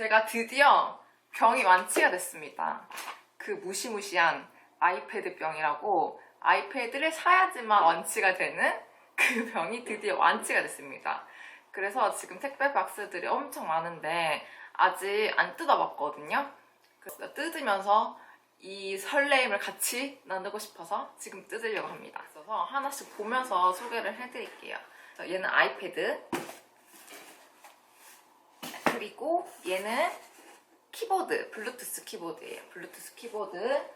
제가 드디어 병이 완치가 됐습니다. 그 무시무시한 아이패드 병이라고 아이패드를 사야지만 완치가 되는 그 병이 드디어 완치가 됐습니다. 그래서 지금 택배 박스들이 엄청 많은데 아직 안 뜯어봤거든요. 그래서 뜯으면서 이 설레임을 같이 나누고 싶어서 지금 뜯으려고 합니다. 그래서 하나씩 보면서 소개를 해드릴게요. 얘는 아이패드, 그리고 얘는 키보드, 블루투스 키보드예요. 블루투스 키보드.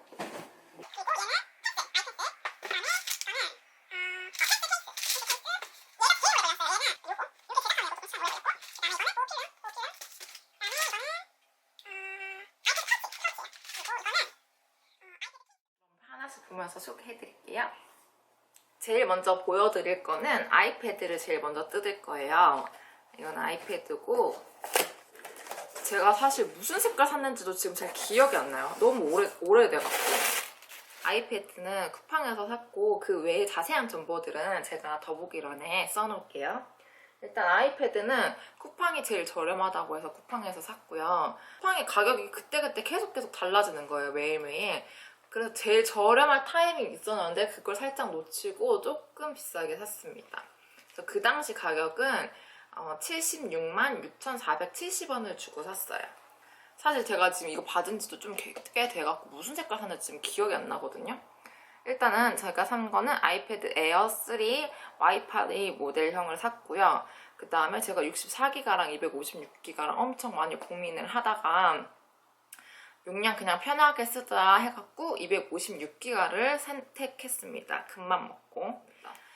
하나씩 보면서 소개해드릴게요. 제일 먼저 보여드릴 거는 아이패드를 제일 먼저 뜯을 거예요. 이건 아이패드고 제가 사실 무슨 색깔 샀는지도 지금 잘 기억이 안 나요. 너무 오래, 오래돼갖고. 아이패드는 쿠팡에서 샀고 그 외에 자세한 정보들은 제가 더보기란에 써놓을게요. 일단 아이패드는 쿠팡이 제일 저렴하다고 해서 쿠팡에서 샀고요. 쿠팡의 가격이 그때그때 계속 계속 달라지는 거예요, 매일매일. 그래서 제일 저렴할 타이밍이 있었는데 그걸 살짝 놓치고 조금 비싸게 샀습니다. 그 당시 가격은 어, 76만 6,470원을 주고 샀어요. 사실 제가 지금 이거 받은 지도 좀 꽤 돼갖고 무슨 색깔 샀는지 지금 기억이 안 나거든요. 일단은 제가 산 거는 아이패드 에어 3 와이파이 모델형을 샀고요. 그 다음에 제가 64기가랑 256기가랑 엄청 많이 고민을 하다가 용량 그냥 편하게 쓰자 해갖고 256기가를 선택했습니다. 금만 먹고.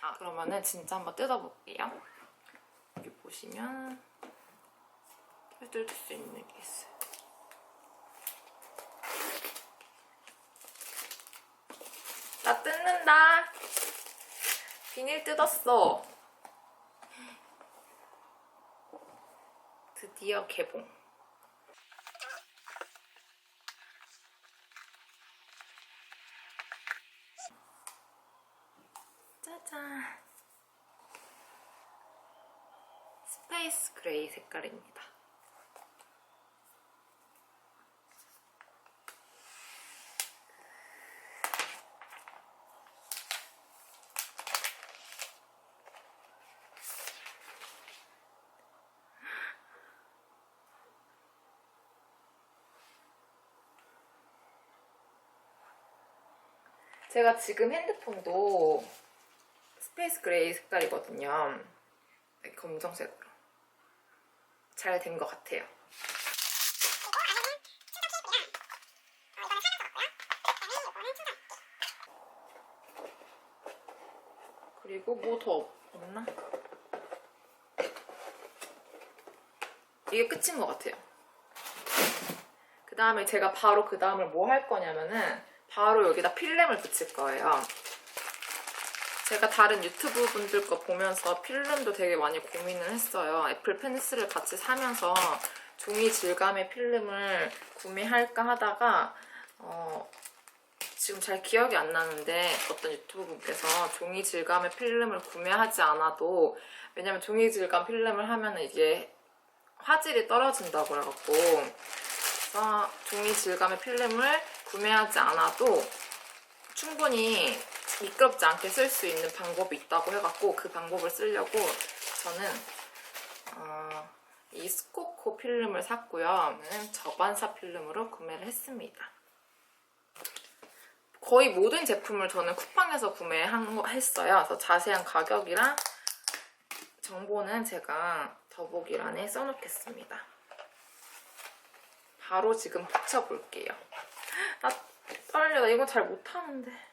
아, 그러면은 진짜 한번 뜯어볼게요. 보시면 뜯을 수 있는 게 있어요. 나 뜯는다. 비닐 뜯었어. 드디어 개봉. 짜잔. 스페이스 그레이 색깔입니다. 제가 지금 핸드폰도 스페이스 그레이 색깔이거든요. 네, 검정색으로. 잘 된 것 같아요. 그리고 뭐 더 없나? 이게 끝인 것 같아요. 그 다음에 제가 바로 그 다음을 뭐 할 거냐면은 바로 여기다 필름을 붙일 거예요. 제가 다른 유튜브 분들 거 보면서 필름도 되게 많이 고민을 했어요. 애플 펜슬을 같이 사면서 종이 질감의 필름을 구매할까 하다가 어, 지금 잘 기억이 안 나는데 어떤 유튜브 분께서 종이 질감의 필름을 구매하지 않아도 왜냐면 종이 질감 필름을 하면 이게 화질이 떨어진다고 그래갖고 종이 질감의 필름을 구매하지 않아도 충분히 미끄럽지 않게 쓸 수 있는 방법이 있다고 해갖고 그 방법을 쓰려고 저는 어, 이 스코코 필름을 샀고요. 저는 저반사 필름으로 구매를 했습니다. 거의 모든 제품을 저는 쿠팡에서 구매했어요. 그래서 자세한 가격이랑 정보는 제가 더보기란에 써놓겠습니다. 바로 지금 붙여볼게요. 나 떨려. 나 이거 잘 못하는데.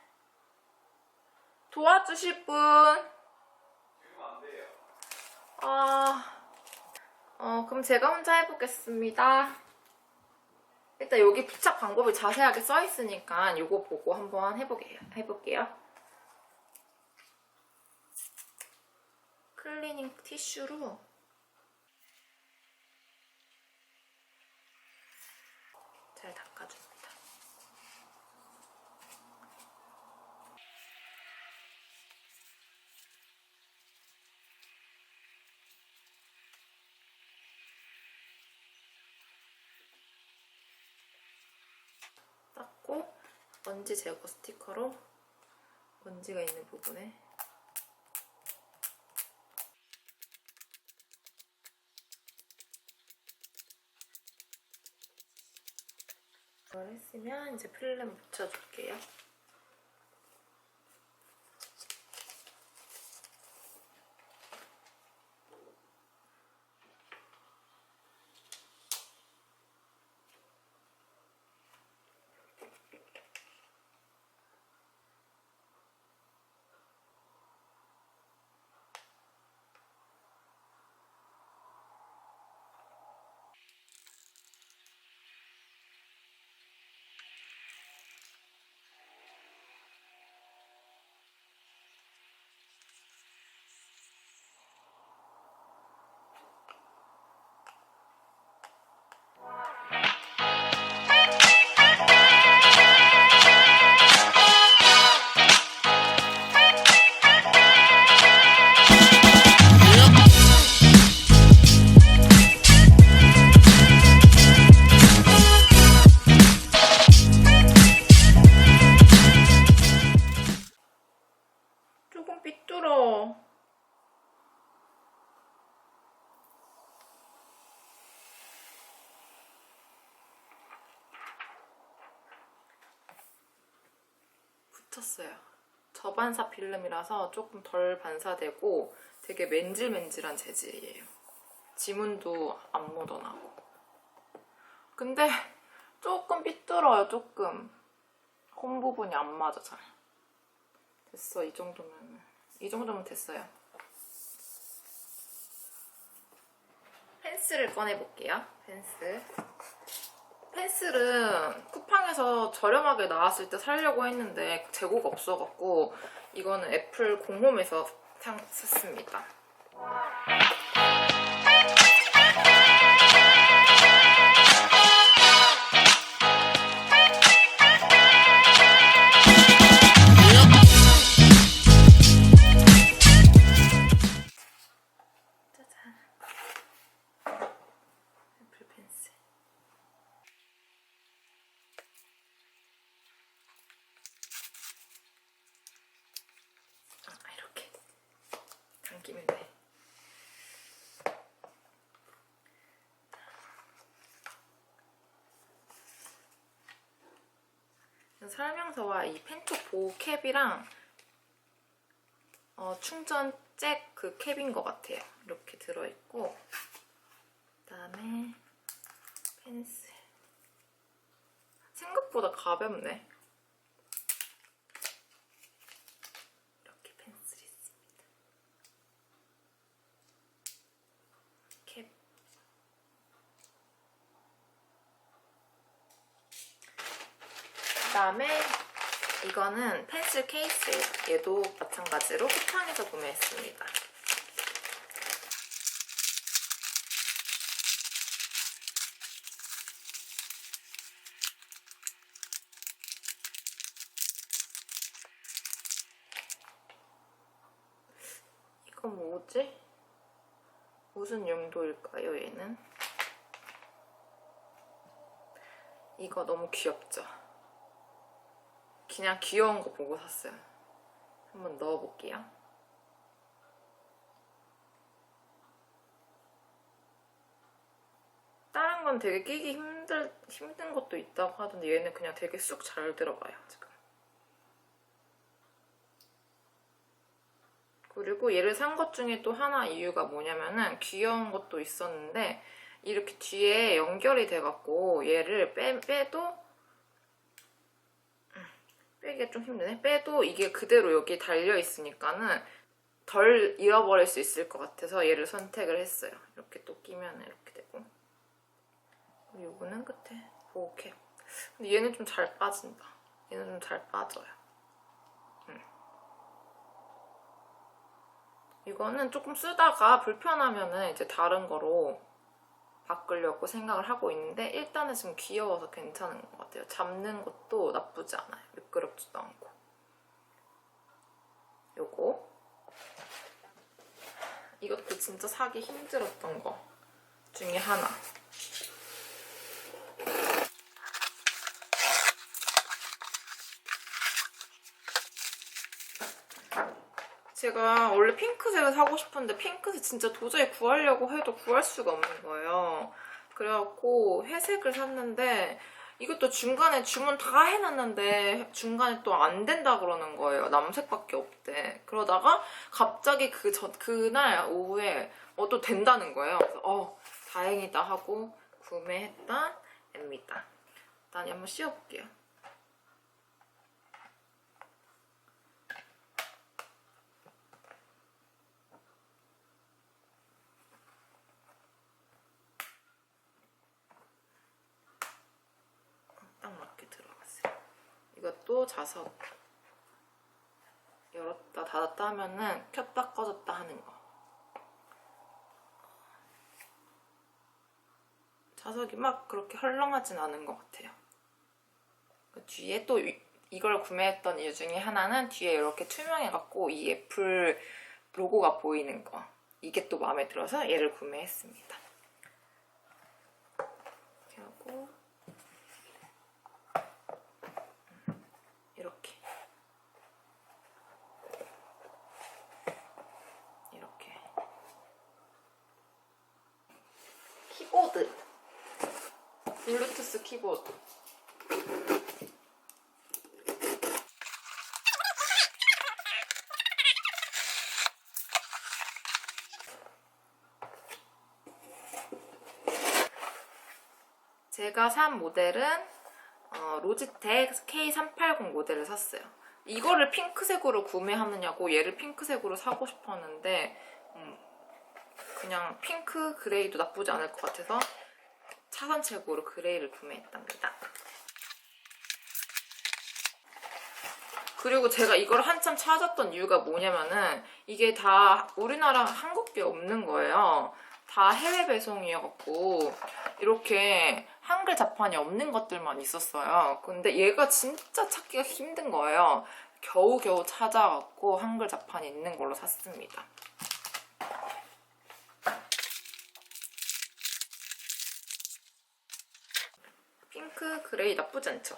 도와주실 분? 아, 어, 그럼 제가 혼자 해보겠습니다. 일단 여기 부착 방법이 자세하게 써 있으니까 이거 보고 한번 해보게, 해볼게요. 클리닝 티슈로 잘 닦아줍니다. 먼지 제거 스티커로 먼지가 있는 부분에 이걸 했으면 이제 필름 붙여줄게요. 저반사 필름이라서 조금 덜 반사되고 되게 맨질맨질한 재질이에요. 지문도 안 묻어나고. 근데 조금 삐뚤어요, 조금. 홈 부분이 안 맞아, 잘. 됐어, 이 정도면. 이 정도면 됐어요. 펜슬을 꺼내볼게요. 펜슬. 펜슬은 쿠팡에서 저렴하게 나왔을 때 사려고 했는데 재고가 없어갖고 이거는 애플 공홈에서 상- 샀습니다. 설명서와 이 펜촉 보호 캡이랑 어, 충전 잭 그 캡인 것 같아요. 이렇게 들어있고 그다음에 펜슬 생각보다 가볍네. 이렇게 펜슬이 있습니다. 캡. 그다음에 이거는 펜슬 케이스예요. 얘도 마찬가지로 쿠팡에서 구매했습니다. 이건 뭐지? 무슨 용도일까요, 얘는? 이거 너무 귀엽죠? 그냥 귀여운 거 보고 샀어요. 한번 넣어볼게요. 다른 건 되게 끼기 힘들, 힘든 것도 있다고 하던데 얘는 그냥 되게 쑥 잘 들어가요, 지금. 그리고 얘를 산 것 중에 또 하나 이유가 뭐냐면은 귀여운 것도 있었는데 이렇게 뒤에 연결이 돼갖고 얘를 빼, 빼도 빼기가 좀 힘드네. 빼도 이게 그대로 여기 달려 있으니까는 덜 잃어버릴 수 있을 것 같아서 얘를 선택을 했어요. 이렇게 또 끼면 이렇게 되고. 요거는 끝에 보호캡. 근데 얘는 좀 잘 빠진다. 얘는 좀 잘 빠져요. 음. 이거는 조금 쓰다가 불편하면은 이제 다른 거로 바꾸려고 생각을 하고 있는데 일단은 지금 귀여워서 괜찮은 것 같아요. 잡는 것도 나쁘지 않아요. 부끄럽지도 않고. 요거. 이것도 진짜 사기 힘들었던 거 중에 하나. 제가 원래 핑크색을 사고 싶은데 핑크색 진짜 도저히 구하려고 해도 구할 수가 없는 거예요. 그래갖고 회색을 샀는데 이것도 중간에 주문 다 해놨는데 중간에 또 안 된다 그러는 거예요. 남색밖에 없대. 그러다가 갑자기 그 전, 그날 오후에 어, 또 된다는 거예요. 그래서 어, 다행이다 하고 구매했던 앱니다. 일단 한번 씌워볼게요. 딱 맞게 들어갔어요. 자석 열었다 닫았다 하면은 켰다 꺼졌다 하는 거. 자석이 막 그렇게 헐렁하진 않은 것 같아요. 그 뒤에 또 이- 이걸 구매했던 이유 중에 하나는 뒤에 이렇게 투명해갖고 이 애플 로고가 보이는 거. 이게 또 마음에 들어서 얘를 구매했습니다. 이렇게 하고 이렇게 이렇게 키보드 블루투스 키보드 제가 산 모델은 어, 로지텍 K380 모델을 샀어요. 이거를 핑크색으로 구매하느냐고 얘를 핑크색으로 사고 싶었는데 음, 그냥 핑크 그레이도 나쁘지 않을 것 같아서 차선책으로 그레이를 구매했답니다. 그리고 제가 이걸 한참 찾았던 이유가 뭐냐면은 이게 다 우리나라 한국에 없는 거예요. 다 해외 배송이어갖고 이렇게 한글 자판이 없는 것들만 있었어요. 근데 얘가 진짜 찾기가 힘든 거예요. 겨우겨우 찾아갖고 한글 자판이 있는 걸로 샀습니다. 핑크 그레이 나쁘지 않죠?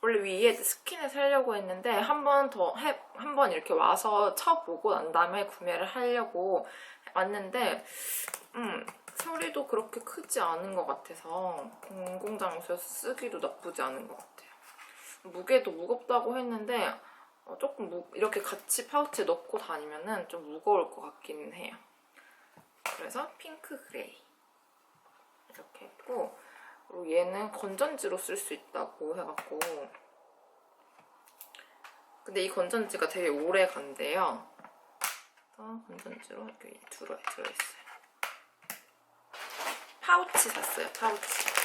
원래 위에 스킨을 사려고 했는데 한 번더한번 이렇게 와서 쳐보고 난 다음에 구매를 하려고 왔는데 음 소리도 그렇게 크지 않은 것 같아서 공공장소에서 쓰기도 나쁘지 않은 것 같아요. 무게도 무겁다고 했는데 어, 조금 무- 이렇게 같이 파우치에 넣고 다니면은 좀 무거울 것 같기는 해요. 그래서 핑크 그레이 이렇게 했고 그리고 얘는 건전지로 쓸 수 있다고 해갖고 근데 이 건전지가 되게 오래 간대요. 건전지로 이렇게 들어 들어있어요. 파우치 샀어요. 파우치.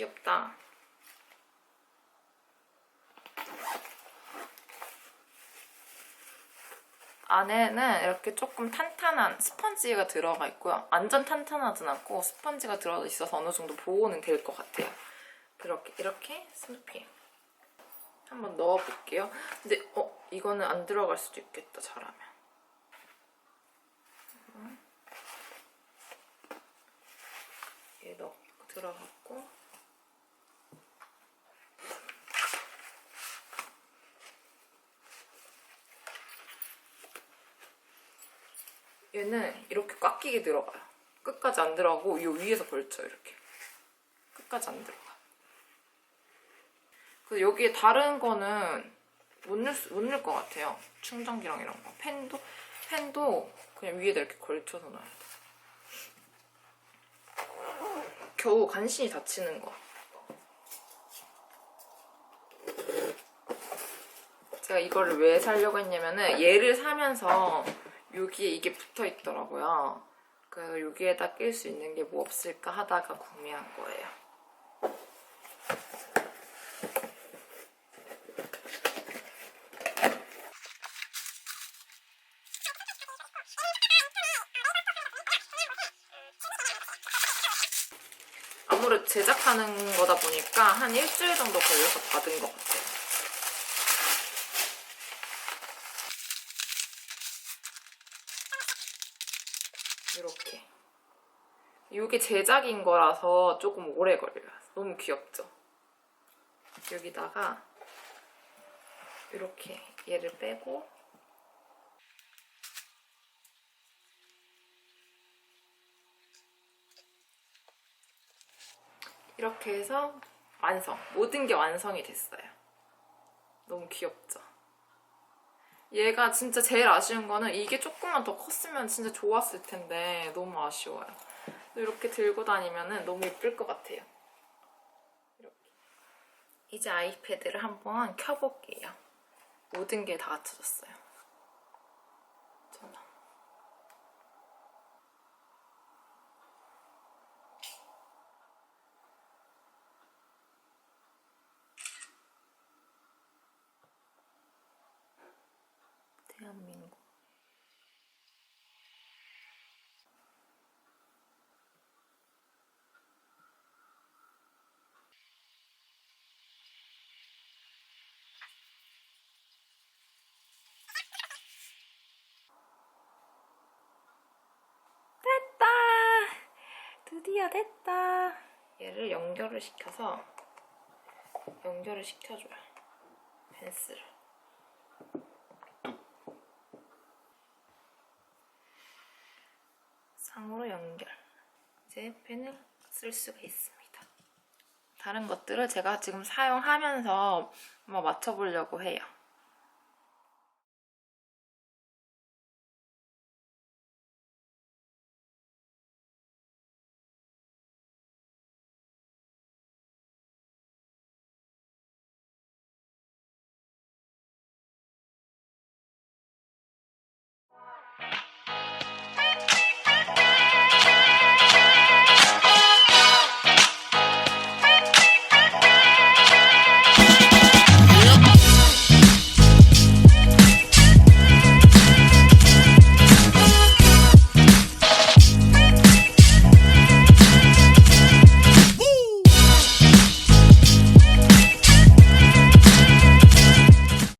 귀엽다. 안에는 이렇게 조금 탄탄한 스펀지가 들어가 있고요. 완전 탄탄하진 않고 스펀지가 들어가 있어서 어느 정도 보호는 될 것 같아요. 이렇게 이렇게 스누피 한번 넣어볼게요. 근데 어 이거는 안 들어갈 수도 있겠다 잘하면. 음. 얘 넣고 들어갔고 얘는 이렇게 꽉 끼게 들어가요. 끝까지 안 들어가고 이 위에서 걸쳐요 이렇게. 끝까지 안 들어가. 그 여기에 다른 거는 못 넣을 수- 못 넣을 것 같아요. 충전기랑 이런 거. 펜도 펜도 그냥 위에다 이렇게 걸쳐서 놔야 돼. 겨우 간신히 다치는 거. 제가 이거를 왜 사려고 했냐면은 얘를 사면서 여기에 이게 붙어 있더라고요. 그래서 여기에다 낄 수 있는 게 뭐 없을까 하다가 구매한 거예요. 아무래도 제작하는 거다 보니까 한 일주일 정도 걸려서 받은 것 같아요. 이렇게. 이게 제작인 거라서 조금 오래 걸려요. 너무 귀엽죠? 여기다가 이렇게 얘를 빼고 이렇게 해서 완성. 모든 게 완성이 됐어요. 너무 귀엽죠? 얘가 진짜 제일 아쉬운 거는 이게 조금만 더 컸으면 진짜 좋았을 텐데 너무 아쉬워요. 이렇게 들고 다니면 너무 예쁠 것 같아요. 이렇게. 이제 아이패드를 한번 켜볼게요. 모든 게 다 갖춰졌어요. 전화. 대한민국. 됐다! 드디어 됐다! 얘를 연결을 시켜서 연결을 시켜줘요. 펜슬을. 상으로 연결. 이제 펜을 쓸 수가 있습니다. 다른 것들을 제가 지금 사용하면서 한번 맞춰보려고 해요.